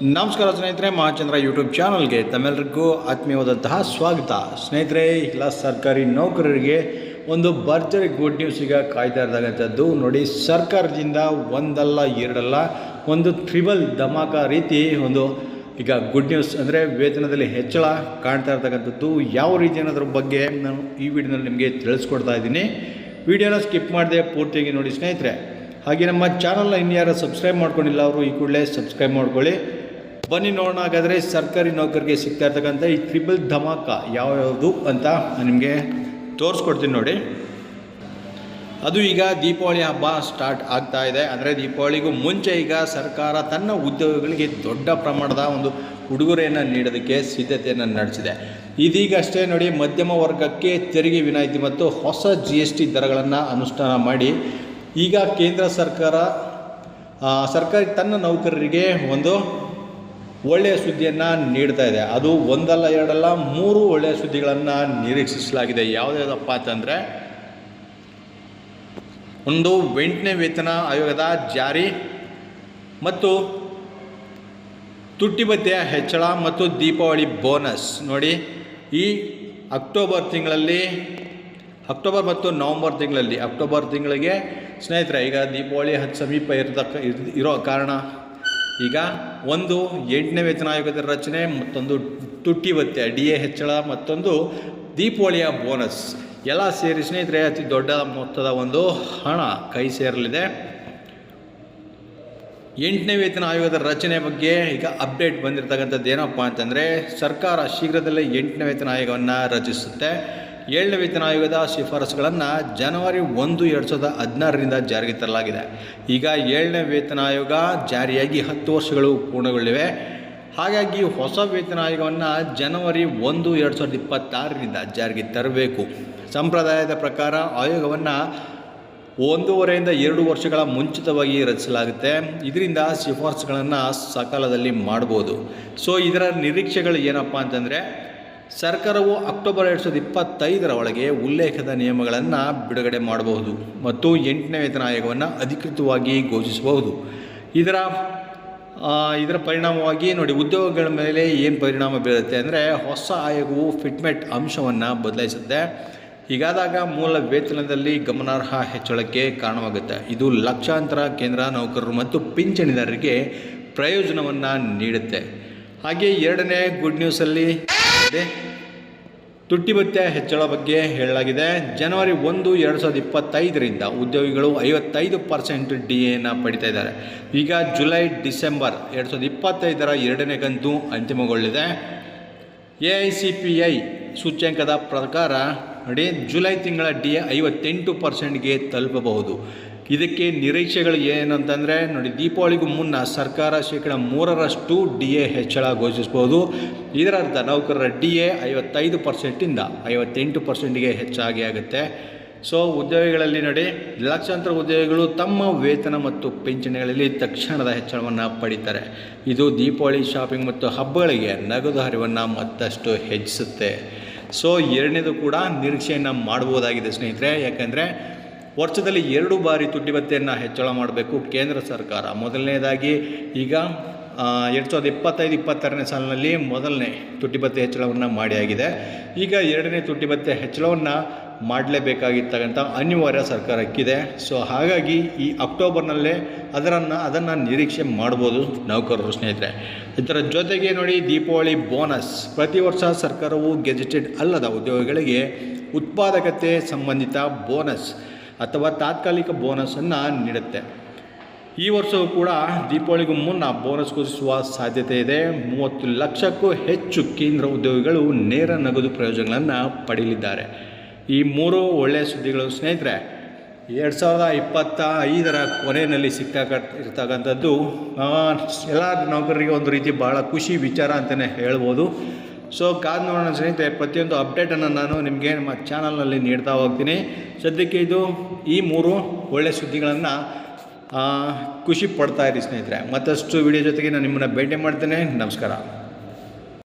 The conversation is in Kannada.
ನಮಸ್ಕಾರ ಸ್ನೇಹಿತರೆ, ಮಹಾಚಂದ್ರ ಯೂಟ್ಯೂಬ್ ಚಾನಲ್ಗೆ ತಮ್ಮೆಲ್ಲರಿಗೂ ಆತ್ಮೀಯವಾದಂತಹ ಸ್ವಾಗತ. ಸ್ನೇಹಿತರೆ, ಎಲ್ಲ ಸರ್ಕಾರಿ ನೌಕರರಿಗೆ ಒಂದು ಭರ್ಜರಿ ಗುಡ್ ನ್ಯೂಸ್ ಈಗ ಕಾಯ್ತಾ ಇರ್ತಕ್ಕಂಥದ್ದು. ನೋಡಿ, ಸರ್ಕಾರದಿಂದ ಒಂದಲ್ಲ, ಎರಡಲ್ಲ, ಒಂದು ಟ್ರಿಬಲ್ ಧಮಾಕ ರೀತಿ ಒಂದು ಈಗ ಗುಡ್ ನ್ಯೂಸ್ ಅಂದರೆ ವೇತನದಲ್ಲಿ ಹೆಚ್ಚಳ ಕಾಣ್ತಾ ಇರತಕ್ಕಂಥದ್ದು. ಯಾವ ರೀತಿ ಅನ್ನೋದ್ರ ಬಗ್ಗೆ ನಾನು ಈ ವಿಡಿಯೋನಲ್ಲಿ ನಿಮಗೆ ತಿಳಿಸ್ಕೊಡ್ತಾ ಇದ್ದೀನಿ. ವಿಡಿಯೋನ ಸ್ಕಿಪ್ ಮಾಡಿದೆ ಪೂರ್ತಿಯಾಗಿ ನೋಡಿ ಸ್ನೇಹಿತರೆ. ಹಾಗೆ ನಮ್ಮ ಚಾನಲ್ನ ಇನ್ಯಾರು ಸಬ್ಸ್ಕ್ರೈಬ್ ಮಾಡ್ಕೊಂಡಿಲ್ಲ, ಅವರು ಈ ಕೂಡಲೇ ಸಬ್ಸ್ಕ್ರೈಬ್ ಮಾಡ್ಕೊಳ್ಳಿ. ಬನ್ನಿ ನೋಡೋಣ, ಹಾಗಾದರೆ ಸರ್ಕಾರಿ ನೌಕರಿಗೆ ಸಿಗ್ತಾ ಇರ್ತಕ್ಕಂಥ ಈ ಟ್ರಿಬಲ್ ಧಮಾಕ ಯಾವ್ಯಾವುದು ಅಂತ ನಿಮಗೆ ತೋರಿಸ್ಕೊಡ್ತೀನಿ ನೋಡಿ. ಅದು ಈಗ ದೀಪಾವಳಿ ಹಬ್ಬ ಸ್ಟಾರ್ಟ್ ಆಗ್ತಾ ಇದೆ. ಅಂದರೆ ದೀಪಾವಳಿಗೂ ಮುಂಚೆ ಈಗ ಸರ್ಕಾರ ತನ್ನ ಉದ್ಯೋಗಗಳಿಗೆ ದೊಡ್ಡ ಪ್ರಮಾಣದ ಒಂದು ಉಡುಗೊರೆಯನ್ನು ನೀಡೋದಕ್ಕೆ ಸಿದ್ಧತೆಯನ್ನು ನಡೆಸಿದೆ. ಇದೀಗ ಅಷ್ಟೇ ನೋಡಿ, ಮಧ್ಯಮ ವರ್ಗಕ್ಕೆ ತೆರಿಗೆ ವಿನಾಯಿತಿ ಮತ್ತು ಹೊಸ ಜಿ ಎಸ್ ಟಿ ದರಗಳನ್ನು ಅನುಷ್ಠಾನ ಮಾಡಿ ಈಗ ಕೇಂದ್ರ ಸರ್ಕಾರ ಸರ್ಕಾರಿ ತನ್ನ ನೌಕರರಿಗೆ ಒಂದು ಒಳ್ಳೆಯ ಸುದ್ದಿಯನ್ನು ನೀಡ್ತಾ ಇದೆ. ಅದು ಒಂದಲ್ಲ ಎರಡಲ್ಲ ಮೂರು ಒಳ್ಳೆಯ ಸುದ್ದಿಗಳನ್ನು ನಿರೀಕ್ಷಿಸಲಾಗಿದೆ. ಯಾವುದ್ಯಾವುದಪ್ಪ ಅಂತಂದರೆ, ಒಂದು ಎಂಟನೇ ವೇತನ ಆಯೋಗದ ಜಾರಿ ಮತ್ತು ತುಟ್ಟಿ ಭತ್ಯೆಯ ಹೆಚ್ಚಳ ಮತ್ತು ದೀಪಾವಳಿ ಬೋನಸ್. ನೋಡಿ, ಈ ಅಕ್ಟೋಬರ್ ತಿಂಗಳಲ್ಲಿ, ಅಕ್ಟೋಬರ್ ಮತ್ತು ನವಂಬರ್ ತಿಂಗಳಲ್ಲಿ, ಅಕ್ಟೋಬರ್ ತಿಂಗಳಿಗೆ ಸ್ನೇಹಿತರೆ, ಈಗ ದೀಪಾವಳಿ ಹತ್ತು ಸಮೀಪ ಇರತಕ್ಕ, ಇರ್- ಇರೋ ಕಾರಣ ಈಗ ಒಂದು ಎಂಟನೇ ವೇತನ ಆಯೋಗದ ರಚನೆ, ಮತ್ತೊಂದು ತುಟ್ಟಿ ಭತ್ಯೆ ಡಿ ಎ ಹೆಚ್ಚಳ, ಮತ್ತೊಂದು ದೀಪಾವಳಿಯ ಬೋನಸ್. ಎಲ್ಲ ಸೇರಿ ಸ್ನೇಹಿತರೆ, ಅತಿ ದೊಡ್ಡ ಮೊತ್ತದ ಒಂದು ಹಣ ಕೈ ಸೇರಲಿದೆ. ಎಂಟನೇ ವೇತನ ಆಯೋಗದ ರಚನೆ ಬಗ್ಗೆ ಈಗ ಅಪ್ಡೇಟ್ ಬಂದಿರತಕ್ಕಂಥದ್ದು ಏನಪ್ಪ ಅಂತಂದರೆ, ಸರ್ಕಾರ ಶೀಘ್ರದಲ್ಲೇ ಎಂಟನೇ ವೇತನ ಆಯೋಗವನ್ನು ರಚಿಸುತ್ತೆ. ಏಳನೇ ವೇತನ ಆಯೋಗದ ಶಿಫಾರಸುಗಳನ್ನು ಜನವರಿ ಒಂದು ಎರಡು ಸಾವಿರದ ಹದಿನಾರರಿಂದ ಜಾರಿಗೆ ತರಲಾಗಿದೆ. ಈಗ ಏಳನೇ ವೇತನ ಆಯೋಗ ಜಾರಿಯಾಗಿ ಹತ್ತು ವರ್ಷಗಳು ಪೂರ್ಣಗೊಳ್ಳಿವೆ. ಹಾಗಾಗಿ ಹೊಸ ವೇತನ ಆಯೋಗವನ್ನು ಜನವರಿ ಒಂದು ಎರಡು ಸಾವಿರದ ಇಪ್ಪತ್ತಾರರಿಂದ ಜಾರಿಗೆ ತರಬೇಕು. ಸಂಪ್ರದಾಯದ ಪ್ರಕಾರ ಆಯೋಗವನ್ನು ಒಂದೂವರೆಯಿಂದ ಎರಡು ವರ್ಷಗಳ ಮುಂಚಿತವಾಗಿ ರಚಿಸಲಾಗುತ್ತೆ. ಇದರಿಂದ ಶಿಫಾರಸುಗಳನ್ನು ಸಕಾಲದಲ್ಲಿ ಮಾಡ್ಬೋದು. ಸೊ ಇದರ ನಿರೀಕ್ಷೆಗಳು ಏನಪ್ಪ ಅಂತಂದರೆ ಸರ್ಕಾರವು ಅಕ್ಟೋಬರ್ ಎರಡು ಸಾವಿರದ ಇಪ್ಪತ್ತೈದರ ಒಳಗೆ ಉಲ್ಲೇಖದ ನಿಯಮಗಳನ್ನು ಬಿಡುಗಡೆ ಮಾಡಬಹುದು ಮತ್ತು ಎಂಟನೇ ವೇತನ ಆಯೋಗವನ್ನು ಅಧಿಕೃತವಾಗಿ ಘೋಷಿಸಬಹುದು. ಇದರ ಇದರ ಪರಿಣಾಮವಾಗಿ ನೋಡಿ, ಉದ್ಯೋಗಗಳ ಮೇಲೆ ಏನು ಪರಿಣಾಮ ಬೀರುತ್ತೆ ಅಂದರೆ ಹೊಸ ಆಯೋಗವು ಫಿಟ್ಮೆಟ್ ಅಂಶವನ್ನು ಬದಲಾಯಿಸುತ್ತೆ. ಹೀಗಾದಾಗ ಮೂಲ ವೇತನದಲ್ಲಿ ಗಮನಾರ್ಹ ಹೆಚ್ಚಳಕ್ಕೆ ಕಾರಣವಾಗುತ್ತೆ. ಇದು ಲಕ್ಷಾಂತರ ಕೇಂದ್ರ ನೌಕರರು ಮತ್ತು ಪಿಂಚಣಿದಾರರಿಗೆ ಪ್ರಯೋಜನವನ್ನು ನೀಡುತ್ತೆ. ಹಾಗೆ ಎರಡನೇ ಗುಡ್ ನ್ಯೂಸಲ್ಲಿ ಇದೆ ತುಟ್ಟಿ ಭತ್ಯೆ ಹೆಚ್ಚಳ ಬಗ್ಗೆ ಹೇಳಲಾಗಿದೆ. ಜನವರಿ ಒಂದು, ಎರಡು ಸಾವಿರದ ಇಪ್ಪತ್ತೈದರಿಂದ ಉದ್ಯೋಗಿಗಳು ಐವತ್ತೈದು ಪರ್ಸೆಂಟ್ ಡಿ ಎನ ಪಡಿತಾ ಇದ್ದಾರೆ. ಈಗ ಜುಲೈ, ಡಿಸೆಂಬರ್ ಎರಡು ಸಾವಿರದ ಇಪ್ಪತ್ತೈದರ ಎರಡನೇ ಕಂತು ಅಂತಿಮಗೊಳ್ಳಿದೆ. A I C P I ಸೂಚ್ಯಂಕದ ಪ್ರಕಾರ ನೋಡಿ, ಜುಲೈ ತಿಂಗಳ ಡಿ ಐವತ್ತೆಂಟು ಪರ್ಸೆಂಟ್ಗೆ ತಲುಪಬಹುದು. ಇದಕ್ಕೆ ನಿರೀಕ್ಷೆಗಳು ಏನಂತಂದರೆ, ನೋಡಿ, ದೀಪಾವಳಿಗೂ ಮುನ್ನ ಸರ್ಕಾರ ಶೇಕಡ ಮೂರರಷ್ಟು ಡಿ ಎ ಹೆಚ್ಚಳ ಘೋಷಿಸಬಹುದು. ಇದರರ್ಥ ನೌಕರರ ಡಿ ಎ ಐವತ್ತೈದು ಪರ್ಸೆಂಟಿಂದ ಐವತ್ತೆಂಟು ಪರ್ಸೆಂಟ್ಗೆ ಹೆಚ್ಚಾಗಿ ಆಗುತ್ತೆ. ಸೊ, ಉದ್ಯೋಗಿಗಳಲ್ಲಿ ನೋಡಿ, ಲಕ್ಷಾಂತರ ಉದ್ಯೋಗಿಗಳು ತಮ್ಮ ವೇತನ ಮತ್ತು ಪಿಂಚಣಿಗಳಲ್ಲಿ ತಕ್ಷಣದ ಹೆಚ್ಚಳವನ್ನು ಪಡೀತಾರೆ. ಇದು ದೀಪಾವಳಿ ಶಾಪಿಂಗ್ ಮತ್ತು ಹಬ್ಬಗಳಿಗೆ ನಗದು ಹರಿವನ್ನು ಮತ್ತಷ್ಟು ಹೆಚ್ಚಿಸುತ್ತೆ. ಸೊ ಎರಡನೇದು ಕೂಡ ನಿರೀಕ್ಷೆಯನ್ನು ಮಾಡ್ಬೋದಾಗಿದೆ ಸ್ನೇಹಿತರೆ. ಯಾಕೆಂದರೆ ವರ್ಷದಲ್ಲಿ ಎರಡು ಬಾರಿ ತುಟ್ಟಿ ಭತ್ತೆಯನ್ನು ಹೆಚ್ಚಳ ಮಾಡಬೇಕು ಕೇಂದ್ರ ಸರ್ಕಾರ. ಮೊದಲನೇದಾಗಿ ಈಗ ಎರಡು ಸಾವಿರದ ಇಪ್ಪತ್ತೈದು, ಇಪ್ಪತ್ತಾರನೇ ಸಾಲಿನಲ್ಲಿ ಮೊದಲನೇ ತುಟ್ಟಿ ಭತ್ಯೆ ಹೆಚ್ಚಳವನ್ನು ಮಾಡಿ ಆಗಿದೆ. ಈಗ ಎರಡನೇ ತುಟ್ಟಿ ಭತ್ಯೆ ಹೆಚ್ಚಳವನ್ನು ಮಾಡಲೇಬೇಕಾಗಿರ್ತಕ್ಕಂಥ ಅನಿವಾರ್ಯ ಸರ್ಕಾರಕ್ಕಿದೆ. ಸೊ ಹಾಗಾಗಿ ಈ ಅಕ್ಟೋಬರ್ನಲ್ಲೇ ಅದರನ್ನು, ಅದನ್ನು ನಿರೀಕ್ಷೆ ಮಾಡ್ಬೋದು ನೌಕರರು ಸ್ನೇಹಿತರೆ. ಇದರ ಜೊತೆಗೆ ನೋಡಿ ದೀಪಾವಳಿ ಬೋನಸ್. ಪ್ರತಿ ವರ್ಷ ಸರ್ಕಾರವು ಗೆಜೆಟೆಡ್ ಅಲ್ಲದ ಉದ್ಯೋಗಿಗಳಿಗೆ ಉತ್ಪಾದಕತೆ ಸಂಬಂಧಿತ ಬೋನಸ್ ಅಥವಾ ತಾತ್ಕಾಲಿಕ ಬೋನಸನ್ನು ನೀಡುತ್ತೆ. ಈ ವರ್ಷವೂ ಕೂಡ ದೀಪಾವಳಿಗೂ ಮುನ್ನ ಬೋನಸ್ ಘೋಷಿಸುವ ಸಾಧ್ಯತೆ ಇದೆ. ಮೂವತ್ತು ಲಕ್ಷಕ್ಕೂ ಹೆಚ್ಚು ಕೇಂದ್ರ ಉದ್ಯೋಗಿಗಳು ನೇರ ನಗದು ಪ್ರಯೋಜನಗಳನ್ನು ಪಡೆಯಲಿದ್ದಾರೆ. ಈ ಮೂರು ಒಳ್ಳೆಯ ಸುದ್ದಿಗಳು ಸ್ನೇಹಿತರೆ, ಎರಡು ಸಾವಿರದ ಇಪ್ಪತ್ತ ಐದರ ಕೊನೆಯಲ್ಲಿ ಸಿಗ್ತಕ್ಕ ಇರ್ತಕ್ಕಂಥದ್ದು ಎಲ್ಲ ನೌಕರರಿಗೆ ಒಂದು ರೀತಿ ಭಾಳ ಖುಷಿ ವಿಚಾರ ಅಂತಲೇ ಹೇಳ್ಬೋದು. ಸೊ ಕಾದು ನೋಡೋಣ ಸ್ನೇಹಿತರೆ, ಪ್ರತಿಯೊಂದು ಅಪ್ಡೇಟನ್ನು ನಾನು ನಿಮಗೆ ನಮ್ಮ ಚಾನಲ್ನಲ್ಲಿ ನೀಡ್ತಾ ಹೋಗ್ತೀನಿ. ಸದ್ಯಕ್ಕೆ ಇದು ಈ ಮೂರು ಒಳ್ಳೆಯ ಸುದ್ದಿಗಳನ್ನು ಖುಷಿ ಪಡ್ತಾ ಇರಿ ಸ್ನೇಹಿತರೆ. ಮತ್ತಷ್ಟು ವಿಡಿಯೋ ಜೊತೆಗೆ ನಾನು ನಿಮ್ಮನ್ನು ಭೇಟಿ ಮಾಡ್ತೇನೆ. ನಮಸ್ಕಾರ.